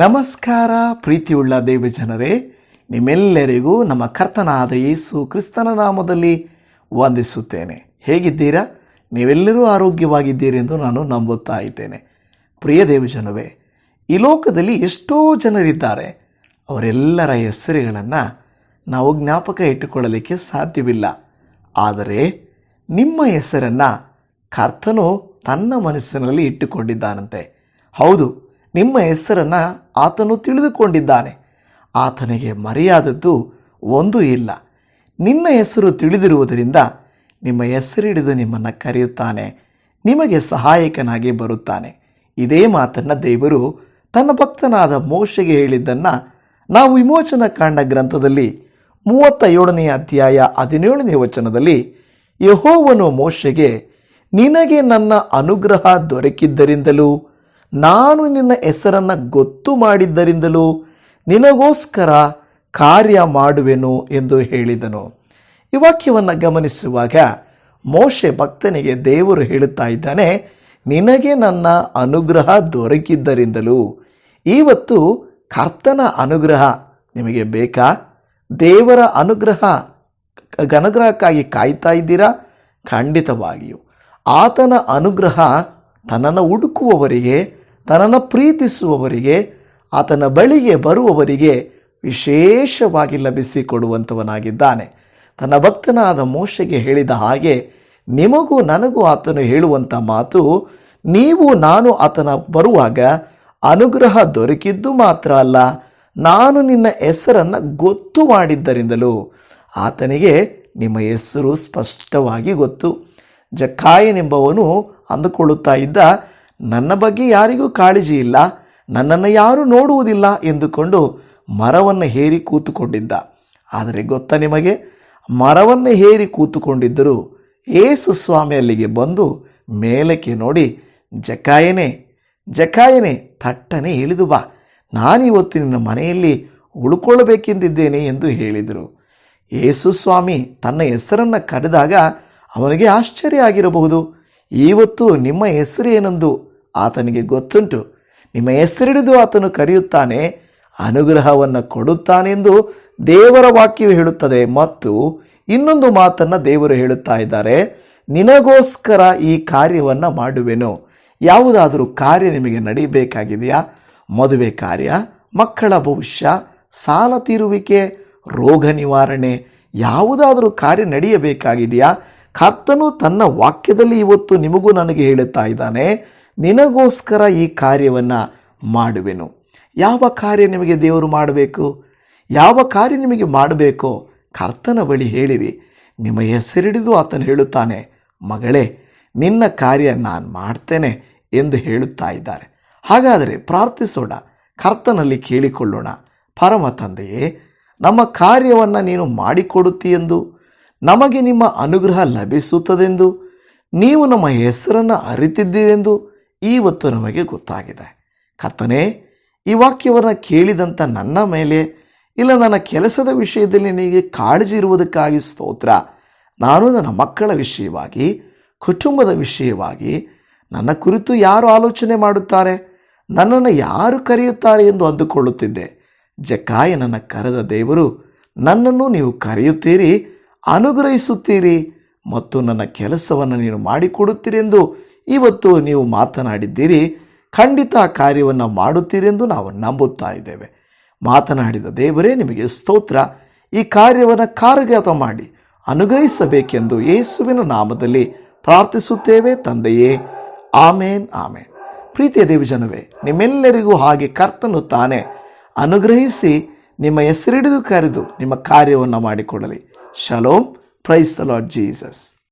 ನಮಸ್ಕಾರ, ಪ್ರೀತಿಯುಳ್ಳ ದೇವ ಜನರೇ, ನಿಮ್ಮೆಲ್ಲರಿಗೂ ನಮ್ಮ ಕರ್ತನಾದ ಯೇಸು ಕ್ರಿಸ್ತನ ನಾಮದಲ್ಲಿ ವಂದಿಸುತ್ತೇನೆ. ಹೇಗಿದ್ದೀರಾ? ನೀವೆಲ್ಲರೂ ಆರೋಗ್ಯವಾಗಿದ್ದೀರಿ ಎಂದು ನಾನು ನಂಬುತ್ತಾ ಇದ್ದೇನೆ. ಪ್ರಿಯ ದೇವಜನವೇ ಈ ಲೋಕದಲ್ಲಿ ಎಷ್ಟೋ ಜನರಿದ್ದಾರೆ. ಅವರೆಲ್ಲರ ಹೆಸರುಗಳನ್ನು ನಾವು ಜ್ಞಾಪಕ ಇಟ್ಟುಕೊಳ್ಳಲಿಕ್ಕೆ ಸಾಧ್ಯವಿಲ್ಲ. ಆದರೆ ನಿಮ್ಮ ಹೆಸರನ್ನು ಕರ್ತನು ತನ್ನ ಮನಸ್ಸಿನಲ್ಲಿ ಇಟ್ಟುಕೊಂಡಿದ್ದಾನಂತೆ. ಹೌದು ನಿಮ್ಮ ಹೆಸರನ್ನು ಆತನು ತಿಳಿದುಕೊಂಡಿದ್ದಾನೆ. ಆತನಿಗೆ ಮರೆಯಾದದ್ದು ಒಂದೂ ಇಲ್ಲ. ನಿನ್ನ ಹೆಸರು ತಿಳಿದಿರುವುದರಿಂದ ನಿಮ್ಮ ಹೆಸರಿಡಿದು ನಿಮ್ಮನ್ನು ಕರೆಯುತ್ತಾನೆ. ನಿಮಗೆ ಸಹಾಯಕನಾಗಿ ಬರುತ್ತಾನೆ. ಇದೇ ಮಾತನ್ನು ದೇವರು ತನ್ನ ಭಕ್ತನಾದ ಮೋಶೆಗೆ ಹೇಳಿದ್ದನ್ನು ನಾವು ವಿಮೋಚನ ಕಾಂಡ ಗ್ರಂಥದಲ್ಲಿ ಮೂವತ್ತ ಏಳನೆಯ ಅಧ್ಯಾಯ ಹದಿನೇಳನೇ ವಚನದಲ್ಲಿ ಯಹೋವನು ಮೋಶೆಗೆ, ನಿನಗೆ ನನ್ನ ಅನುಗ್ರಹ ದೊರಕಿದ್ದರಿಂದಲೂ ನಾನು ನಿನ್ನ ಹೆಸರನ್ನು ಗೊತ್ತು ಮಾಡಿದ್ದರಿಂದಲೂ ನಿನಗೋಸ್ಕರ ಕಾರ್ಯ ಮಾಡುವೆನು ಎಂದು ಹೇಳಿದನು. ಈ ವಾಕ್ಯವನ್ನು ಗಮನಿಸುವಾಗ ಮೋಶೆ ಭಕ್ತನಿಗೆ ದೇವರು ಹೇಳುತ್ತಾ ಇದ್ದಾನೆ, ನಿನಗೆ ನನ್ನ ಅನುಗ್ರಹ ದೊರಕಿದ್ದರಿಂದಲೂ. ಇವತ್ತು ಕರ್ತನ ಅನುಗ್ರಹ ನಿಮಗೆ ಬೇಕಾ? ದೇವರ ಅನುಗ್ರಹ ಅನುಗ್ರಹಕ್ಕಾಗಿ ಕಾಯ್ತಾ ಇದ್ದೀರಾ? ಖಂಡಿತವಾಗಿಯೂ. ಆತನ ಅನುಗ್ರಹ ತನ್ನನ್ನು ಹುಡುಕುವವರಿಗೆ ತನ್ನನ್ನು ಪ್ರೀತಿಸುವವರಿಗೆ, ಆತನ ಬಳಿಗೆ ಬರುವವರಿಗೆ ವಿಶೇಷವಾಗಿ ಲಭಿಸಿಕೊಡುವಂಥವನಾಗಿದ್ದಾನೆ. ತನ್ನ ಭಕ್ತನಾದ ಮೋಶೆಗೆ ಹೇಳಿದ ಹಾಗೆ, ನಿಮಗೂ ನನಗೂ ಆತನು ಹೇಳುವಂಥ ಮಾತು, ನೀವು ನಾನು ಆತನ ಬರುವಾಗ ಅನುಗ್ರಹ ದೊರಕಿದ್ದು ಮಾತ್ರ ಅಲ್ಲ, ನಾನು ನಿನ್ನ ಹೆಸರನ್ನು ಗೊತ್ತು ಮಾಡಿದ್ದರಿಂದಲೂ. ಆತನಿಗೆ ನಿಮ್ಮ ಹೆಸರು ಸ್ಪಷ್ಟವಾಗಿ ಗೊತ್ತು. ಜಕ್ಕಾಯನೆಂಬವನು ಅಂದುಕೊಳ್ಳುತ್ತಾ ಇದ್ದ ನನ್ನ ಬಗ್ಗೆ ಯಾರಿಗೂ ಕಾಳಜಿ ಇಲ್ಲ, ನನ್ನನ್ನು ಯಾರೂ ನೋಡುವುದಿಲ್ಲ ಎಂದುಕೊಂಡು ಮರವನ್ನು ಹೇರಿ ಕೂತುಕೊಂಡಿದ್ದ. ಆದರೆ ಗೊತ್ತಾ ನಿಮಗೆ, ಮರವನ್ನು ಹೇರಿ ಕೂತುಕೊಂಡಿದ್ದರೂ ಏಸು ಸ್ವಾಮಿ ಅಲ್ಲಿಗೆ ಬಂದು ಮೇಲಕ್ಕೆ ನೋಡಿ, ಜಕಾಯನೇ ಜಕಾಯನೇ ತಟ್ಟನೆ ಇಳಿದು ಬಾ, ನಾನಿವತ್ತು ನಿನ್ನ ಮನೆಯಲ್ಲಿ ಉಳ್ಕೊಳ್ಳಬೇಕೆಂದಿದ್ದೇನೆ ಎಂದು ಹೇಳಿದರು. ಯೇಸು ಸ್ವಾಮಿ ತನ್ನ ಹೆಸರನ್ನು ಕರೆದಾಗ ಅವನಿಗೆ ಆಶ್ಚರ್ಯ ಆಗಿರಬಹುದು. ಇವತ್ತು ನಿಮ್ಮ ಹೆಸರು ಏನೆಂದು? ಆತನಿಗೆ ಗೊತ್ತುಂಟು. ನಿಮ್ಮ ಹೆಸರಿಡಿದು ಆತನು ಕರೆಯುತ್ತಾನೆ, ಅನುಗ್ರಹವನ್ನು ಕೊಡುತ್ತಾನೆಂದು ದೇವರ ವಾಕ್ಯವು ಹೇಳುತ್ತದೆ ಮತ್ತು ಇನ್ನೊಂದು ಮಾತನ್ನು ದೇವರು ಹೇಳುತ್ತಾ ಇದ್ದಾರೆ, ನಿನಗೋಸ್ಕರ ಈ ಕಾರ್ಯವನ್ನು ಮಾಡುವೆನು. ಯಾವುದಾದರೂ ಕಾರ್ಯ ನಿಮಗೆ ನಡೀಬೇಕಾಗಿದೆಯಾ? ಮದುವೆ ಕಾರ್ಯ, ಮಕ್ಕಳ ಭವಿಷ್ಯ, ಸಾಲ ತೀರುವಿಕೆ, ರೋಗ ನಿವಾರಣೆ, ಯಾವುದಾದರೂ ಕಾರ್ಯ ನಡೆಯಬೇಕಾಗಿದೆಯಾ? ಕರ್ತನು ತನ್ನ ವಾಕ್ಯದಲ್ಲಿ ಇವತ್ತು ನಿಮಗೂ ನನಗೆ ಹೇಳುತ್ತಾ ಇದ್ದಾನೆ ನಿನಗೋಸ್ಕರ ಈ ಕಾರ್ಯವನ್ನು ಮಾಡುವೆನು. ಯಾವ ಕಾರ್ಯ ನಿಮಗೆ ದೇವರು ಮಾಡಬೇಕು? ಯಾವ ಕಾರ್ಯ ನಿಮಗೆ ಮಾಡಬೇಕೋ ಕರ್ತನ ಬಳಿ ಹೇಳಿರಿ. ನಿಮ್ಮ ಹೆಸರಿಡಿದು ಆತನು ಹೇಳುತ್ತಾನೆ, ಮಗಳೇ, ನಿನ್ನ ಕಾರ್ಯ ನಾನು ಮಾಡ್ತೇನೆ ಎಂದು ಹೇಳುತ್ತಾ ಇದ್ದಾರೆ. ಹಾಗಾದರೆ ಪ್ರಾರ್ಥಿಸೋಣ, ಕರ್ತನಲ್ಲಿ ಕೇಳಿಕೊಳ್ಳೋಣ. ಪರಮ ತಂದೆಯೇ, ನಮ್ಮ ಕಾರ್ಯವನ್ನು ನೀನು ಮಾಡಿಕೊಡುತ್ತೀಯೆಂದು, ನಮಗೆ ನಿಮ್ಮ ಅನುಗ್ರಹ ಲಭಿಸುತ್ತದೆಂದು, ನೀವು ನಮ್ಮ ಹೆಸರನ್ನು ಅರಿತಿದ್ದೀರೆಂದು ಇವತ್ತು ನಮಗೆ ಗೊತ್ತಾಗಿದೆ. ಕರ್ತನೇ, ಈ ವಾಕ್ಯವನ್ನು ಕೇಳಿದಂಥ ನನ್ನ ಮೇಲೆ ಇಲ್ಲ ನನ್ನ ಕೆಲಸದ ವಿಷಯದಲ್ಲಿ ನನಗೆ ಕಾಳಜಿ ಇರುವುದಕ್ಕಾಗಿ ಸ್ತೋತ್ರ. ನಾನು ನನ್ನ ಮಕ್ಕಳ ವಿಷಯವಾಗಿ, ಕುಟುಂಬದ ವಿಷಯವಾಗಿ ನನ್ನ ಕುರಿತು ಯಾರು ಆಲೋಚನೆ ಮಾಡುತ್ತಾರೆ? ನನ್ನನ್ನು ಯಾರು ಕರೆಯುತ್ತಾರೆ ಎಂದು ಅಂದುಕೊಳ್ಳುತ್ತಿದ್ದೆ. ಜಕ್ಕಾಯ ನನ್ನ ಕರೆದ ದೇವರು, ನನ್ನನ್ನು ನೀವು ಕರೆಯುತ್ತೀರಿ, ಅನುಗ್ರಹಿಸುತ್ತೀರಿ ಮತ್ತು ನನ್ನ ಕೆಲಸವನ್ನು ನೀನು ಮಾಡಿಕೊಡುತ್ತೀರಿ ಎಂದು ಇವತ್ತು ನೀವು ಮಾತನಾಡಿದ್ದೀರಿ, ಖಂಡಿತ ಕಾರ್ಯವನ್ನು ಮಾಡುತ್ತೀರೆಂದು ನಾವು ನಂಬುತ್ತಾ ಇದ್ದೇವೆ. ಮಾತನಾಡಿದ ದೇವರೇ, ನಿಮಗೆ ಸ್ತೋತ್ರ. ಈ ಕಾರ್ಯವನ್ನು ಕಾರ್ಯಗತ ಮಾಡಿ ಅನುಗ್ರಹಿಸಬೇಕೆಂದು ಯೇಸುವಿನ ನಾಮದಲ್ಲಿ ಪ್ರಾರ್ಥಿಸುತ್ತೇವೆ ತಂದೆಯೇ. ಆಮೇನ್ ಆಮೇನ್. ಪ್ರೀತಿಯ ದೇವಜನವೇ, ನಿಮ್ಮೆಲ್ಲರಿಗೂ ಹಾಗೆ ಕರ್ತನು ತಾನೇ. ಅನುಗ್ರಹಿಸಿ ನಿಮ್ಮ ಹೆಸರಿಡಿದು ಕರೆದು ನಿಮ್ಮ ಕಾರ್ಯವನ್ನು ಮಾಡಿಕೊಡಲಿ shalom, praise the Lord Jesus.